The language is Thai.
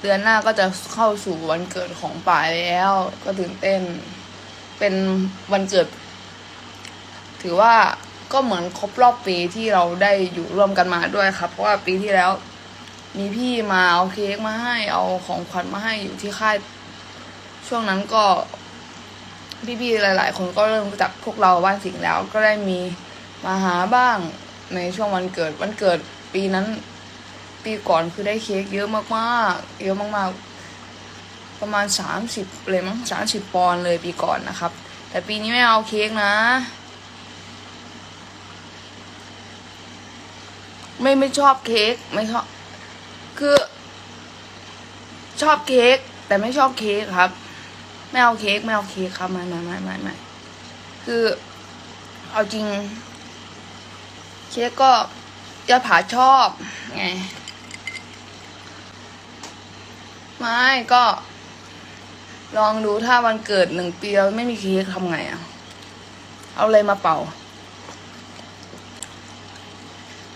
เดือนหน้าก็จะเข้าสู่วันเกิดของป่ายแล้ว ก็ตื่นเต้น เป็นวันเกิด ถือว่าก็เหมือนครบรอบปีที่เราได้อยู่ร่วมกันมาด้วยครับ เพราะว่าปีที่แล้ว มีพี่มาเอาเค้กมาให้เอาของขวัญมาให้อยู่ที่ค่าย ช่วงนั้นก็พี่ๆหลาย ๆ คนก็เริ่มรู้จักพวกเราบ้านสิงห์แล้ว ก็ได้มีมาหาบ้างในช่วงวันเกิดวันเกิดปีนั้น ปีก่อนคือได้เค้กเยอะมากๆ เยอะมากๆ ประมาณสามสิบเลยมั้งสามสิบปอนด์เลยปีก่อนนะครับ แต่ปีนี้ไม่เอาเค้กนะ ไม่ไม่ชอบเค้กไม่ชอบ คือ ชอบเค้กแต่ไม่ชอบเค้กครับ ไม่เอาเค้กไม่เอาเค้กครับไม่ไม่ไม่ไม่ไม่คือเอาจริง เค้กก็จะผาชอบไง ไม่ก็ ลองดูถ้าวันเกิดหนึ่งปีเราไม่มีเค้กทำไงอะเอาอะไรมาเป่า